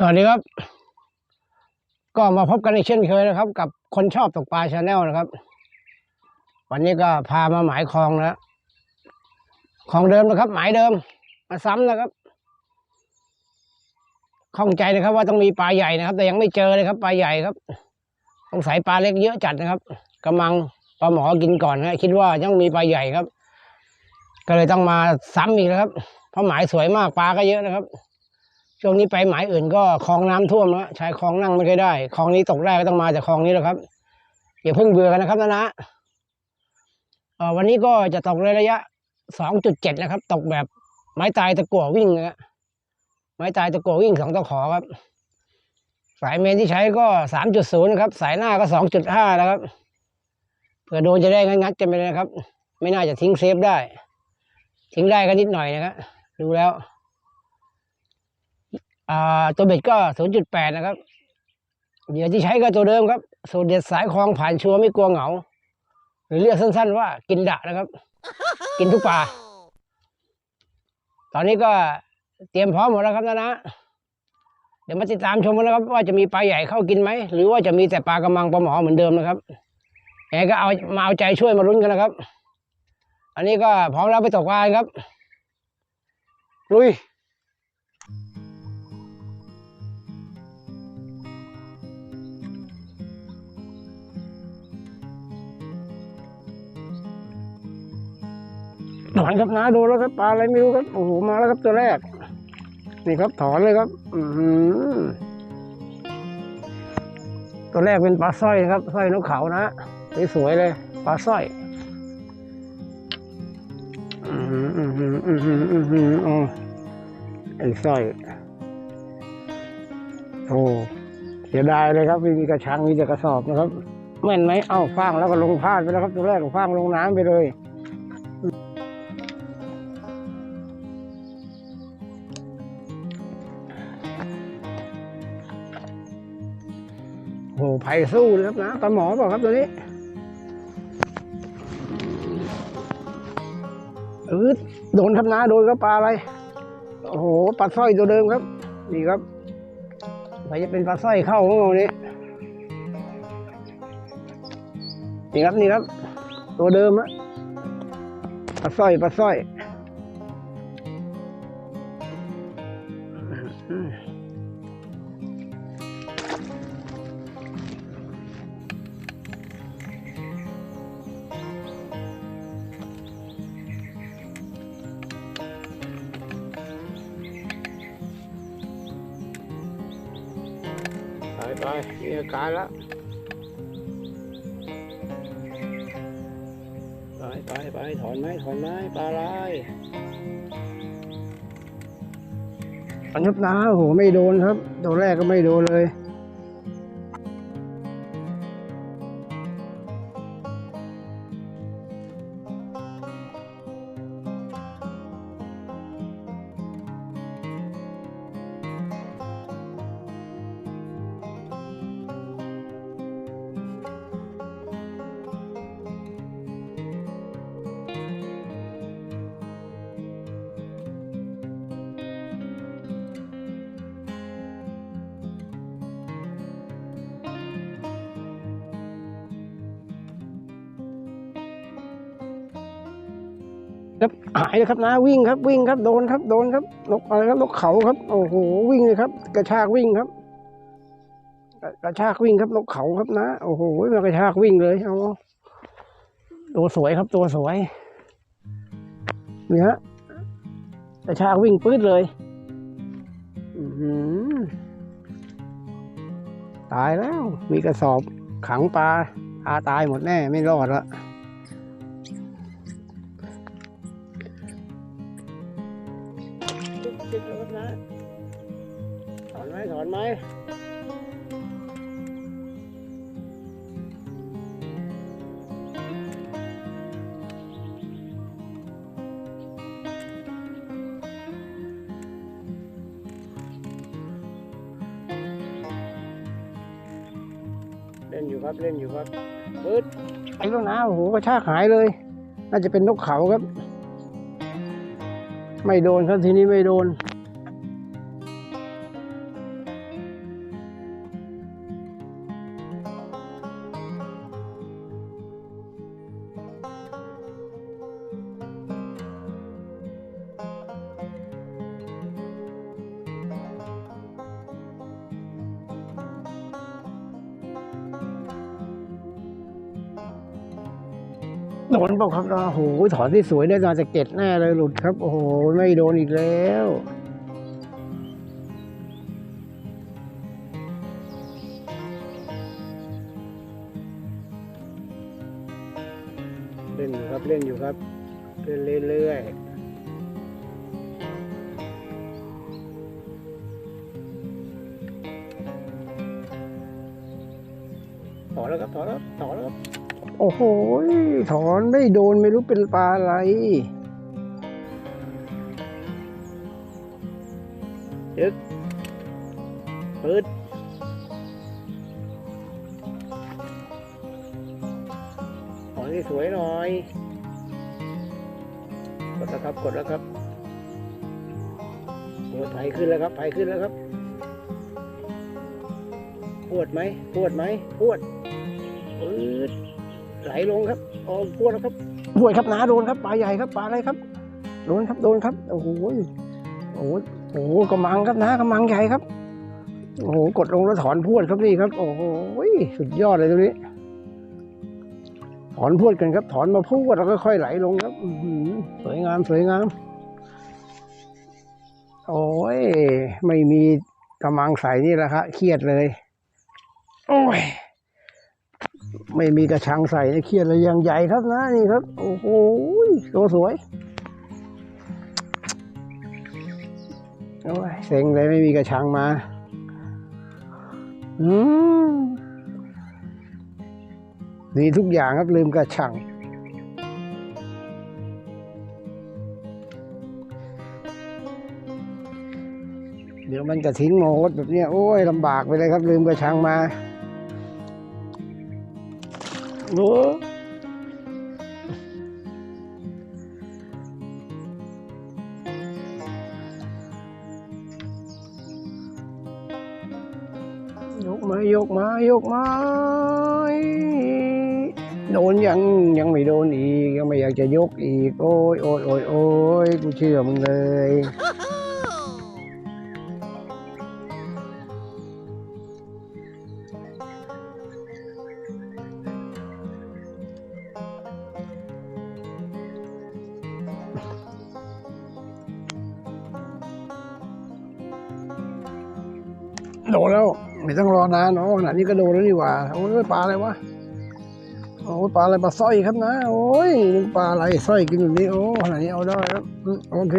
สวัสดีครับ ก็มาพบกันอีกเช่นเคยนะครับ กับคนชอบตกปลาชาแนลนะครับ วันนี้ก็พามาหมายคลองนะคลองเดิมนะครับ หมายเดิม มาซ้ำนะครับข้องใจนะครับ ว่าต้องมีปลาใหญ่นะครับ แต่ยังไม่เจอเลยครับปลาใหญ่ครับสงสัยปลาเล็กเยอะจัดนะครับกำลังปลาหมอกินก่อนนะคิดว่ายังมีปลาใหญ่ครับ ก็เลยต้องมาซ้ำอีกนะครับเพราะหมายสวยมากปลาก็เยอะนะครับ ช่วงนี้ไปหมายอื่นก็คลองน้ำท่วมแล้วชายคลองนั่งไม่ค่อยได้คลองนี้ตกได้ก็ต้องมาจากคลองนี้แหละครับอย่าเพิ่งเบื่อกันนะครับนะนะวันนี้ก็จะตกในระยะ 2.7 นะครับ ตกแบบไม้ตายตะกั่ววิ่งนะฮะไม้ตายตะกั่ววิ่งสองตะขอครับ สายเมนที่ใช้ก็ 3.0นะครับ สายหน้าก็ 2.5 นะครับ เผื่อโดนจะได้งัดๆกันไปเลยนะครับ ไม่น่าจะทิ้งเซฟได้ ทิ้งได้ก็นิดหน่อยนะครับดูแล้ว ตัวเบ็ดก็ 0.8 นะครับ เหยื่อที่ใช้ก็ตัวเดิมครับ สูตรเด็ดสายคลองผ่านชัวร์ไม่กลัวเหงา หรือเรียกสั้น ๆ ว่ากินดะนะครับ กินทุกปลา ตอนนี้ก็เตรียมพร้อมหมดแล้วครับนะนะ เดี๋ยวมาติดตามชมกันนะครับ ว่าจะมีปลาใหญ่เข้ากินไหม หรือว่าจะมีแต่ปลากระมังปลาหมอเหมือนเดิมนะครับยังก็เอามาเอาใจช่วยมาลุ้นกันนะครับ อันนี้ก็พร้อมแล้วไปตกปลาครับ ลุย ถอนครับนะดูแล้วครับปลาอะไรไม่รู้ครับโอ้โหมาแล้วครับตัวแรก นี่ครับถอนเลยครับ อืตัวแรกเป็นปลาสร้อยครับสร้อยนกเขานะสวยๆเลยปลาสร้อยอือหืออือหืออือหืออือหืออ๋อไอ้สร้อยโอ้เสียดายเลยครับไม่มีกระชังมีแต่กระสอบนะครับแม่นไหมเอ้าฟางแล้วก็ลงพาดไปแล้วครับตัวแรกฟางลงน้ำไปเลย โอ้โหไผ่สู้เลยครับนะปลาหมอเปล่าครับตัวนี้เออโดนทับนาโดนก็ปลาอะไรโอ้โหปลาสร้อยตัวเดิมครับ นี่ครับไปจะเป็นปลาสร้อยเข้าของเรานี้นี่ครับนี่ครับ ตัวเดิมอะปลาสร้อยปลาสร้อย ไปไปมีอาการแล้วไปไปไปถอนไม้ถอนไม้ปลาลายอันยุบนาโอ้โหไม่โดนครับ ตัวแรกก็ไม่โดนเลย ครับหายเลยครับนะวิ่งครับวิ่งครับโดนครับโดนครับนกอะไรครับนกเขาครับโอ้โหวิ่งเลยครับ กระชากวิ่งครับกระชากวิ่งครับนกเขาครับนะโอ้โหมากระชากวิ่งเลยเอาตัวสวยครับตัวสวยเนี่ฮะกระชากวิ่งปื๊ดเลยอื้อหือตายแล้ว มีกระสอบขังปลาปลาตายหมดแน่ ไม่รอดละ ล่นอยู่ครับเล่นอยู่ครับปื๊ดไอ้ลูกน้าโอ้โหกระชากหายเลย น่าจะเป็นนกเขาครับ ไม่โดนครับทีนี้ไม่โดน โดนเปล่าครับโอ้โหถอนที่สวยได้มาจากเจ็ดแน่เลยหลุดครับ โอ้โห ไม่โดนอีกแล้วเล่นอยู่ครับเล่นอยู่ครับเล่นเรื่อยๆถอนแล้วครับถอนแล้วถอนแล้ว โอ้โห ถอนไม่โดนไม่รู้เป็นปลาอะไร ยึกปืดถอนสวยหน่อย กดแล้วครับ กดแล้วครับโอ้ไถขึ้นแล้วครับไถขึ้นแล้วครับ ปวดไหม ปวดไหม ปวดปืด ไหลลงครับออกพวดแล้วครับพวดครับนาโดนครับปลาใหญ่ครับปลาอะไรครับ โดนครับโดนครับโอ้โหโอ้โหโอ้โหกระมังครับนากระมังใหญ่ครับโอ้โหกดลงแล้วถอนพวดครับนี่ครับ โอ้โหสุดยอดเลยตรงนี้ ถอนพวดกันครับ ถอนมาพวดแล้วก็ค่อยไหลลงครับสวยงามสวยงาม โอ้ยไม่มีกระมังใส่นี่แหละครับเครียดเลย โอ้ย ไม่มีกระชังใส่ในเครียดเลยยังใหญ่ครับนะนี่ครับ โอ้โหตัวสวยโอ้ยเซ็งเลยไม่มีกระชังมา อืมมีทุกอย่างครับลืมกระชังเดี๋ยวมันจะทิ้งโมดแบบนี้โอ้ยลำบากไปเลยครับ ลืมกระชังมา โอ้ยกมายกมายกมาโดนยังยังไม่โดนอีก ยังไม่อยากจะยกอีก โอ้ยโอ้ยโอ้ยโอ้ยกูเชื่อมึงเลย โดนแล้วไม่ต้องรอนานเนาะขนาดนี้ก็โดนแล้วนี่หว่าโอ้ยปลาอะไรวะโอ้ปลาอะไรปลาสร้อยครับนะโอ้ยปลาอะไรสร้อยกินแบบนี้โอ้ขนาดนี้เอาได้ครับโอเค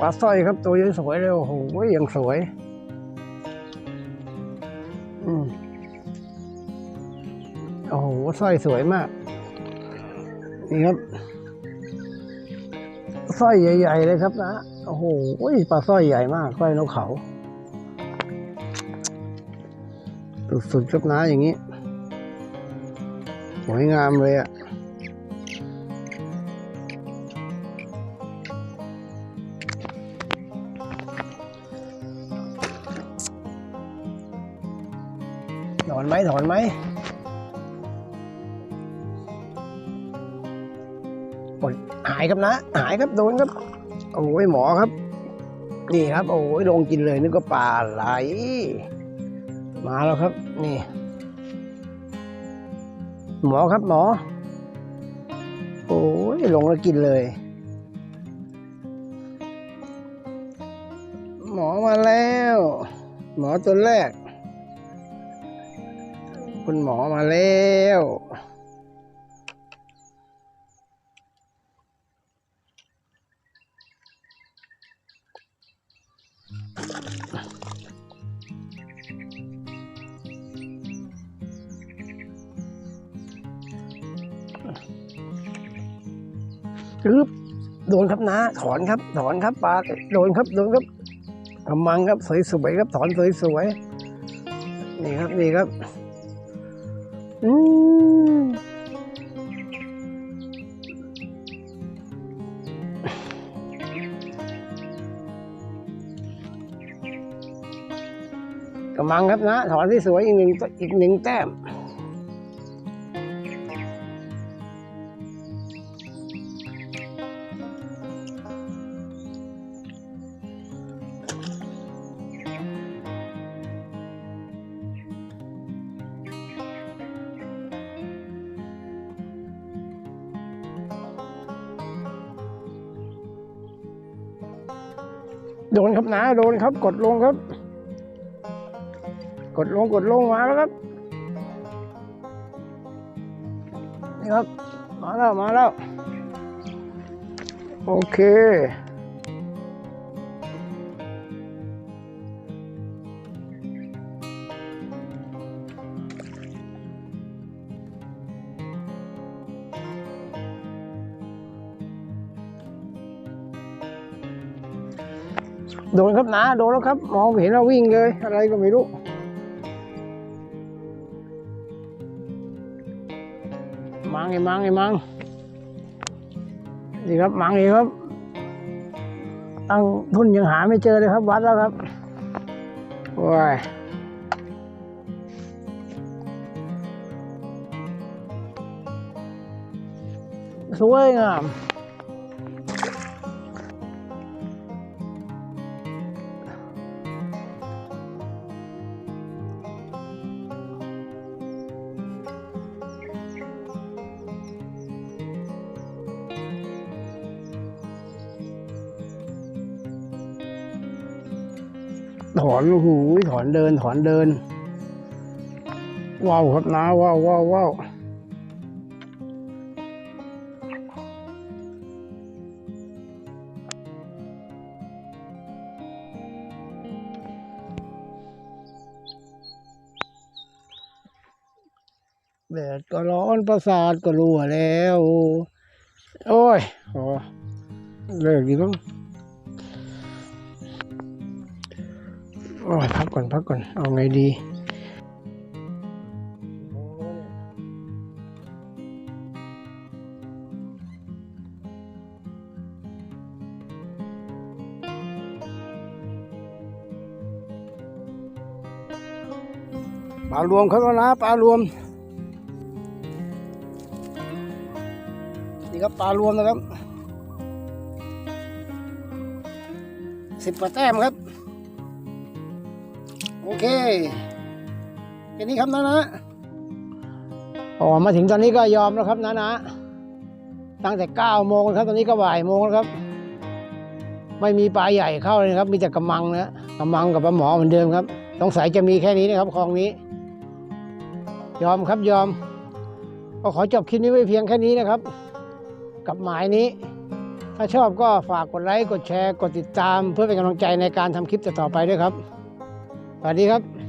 ปลาสร้อยครับตัวยังสวยเลยโอ้โหยังสวย อืมโอ้โหสร้อยสวยมากนี่ครับ สร้อยใหญ่ ๆ เลยครับนะโอ้โหปลาสร้อยใหญ่มากสร้อยนกเขาสุดๆครับนะอย่างนี้สวยงามเลยอะ่ะถอนไหมถอนไหม หมดหายครับนะ หายครับโดนครับ โอ้ยหมอครับ นี่ครับ โอ้ยลงกินเลยนึกว่าปลาไหล มาแล้วครับ นี่ หมอครับหมอ โอ้ยลงแล้วกินเลย หมอมาแล้ว หมอตัวแรก คุณหมอมาแล้ว ปึ๊บโดนครับนะ ถอนครับ ถอนครับปลาโดนครับโดนครับกำมังครับสวยสวยครับถอนสวยสวยนี่ครับนี่ครับอืมกำมังครับนะ ถอนที่สวยอีกหนึ่งอีกหนึ่งแต้ม โดนครับนะโดนครับ กดลงครับ กดลงกดลงมาแล้วครับนี่ครับ มาแล้วมาแล้ว โอเค โดนครับนะโดนแล้วครับ มองเห็นเราวิ่งเลย อะไรก็ไม่รู้มังไอ้มังไอ้มังนี่ครับมังอีกครับ ตั้งทุนยังหาไม่เจอเลยครับ วัดแล้วครับโอ้ยสวยงาม ถอนโอ้โหูถอนเดิน ถอนเดิน ว้าวครับนะว้าวว้าวว้าวแดดก็ร้อนประสาทก็รั่วแล้ว โอ้ยโอ้เลิกดีมั้ง ก่อนพักก่อน เอาไงดีปลารวมครับแล้วนะปลารวม นี่ครับปลารวมนะครับสิบกว่าแต้มครับ เคแค่นี้ครับนะนะอ๋อมาถึงตอนนี้ก็ยอมแล้วครับนะนะตั้งแต่เก้าโมงครับ ตอนนี้ก็บ่ายโมงแล้วครับ ไม่มีปลาใหญ่เข้าเลยครับ มีแต่กระมังนะกระมังกับปลาหมอเหมือนเดิมครับสงสัยจะมีแค่นี้นะครับคลองนี้ ยอมครับยอม ก็ขอจบคลิปนี้ไว้เพียงแค่นี้นะครับ กับหมายนี้ ถ้าชอบก็ฝากกดไลค์กดแชร์ กดติดตาม เพื่อเป็นกำลังใจในการทำคลิปต่อๆไปด้วยครับ สวัสดีครับ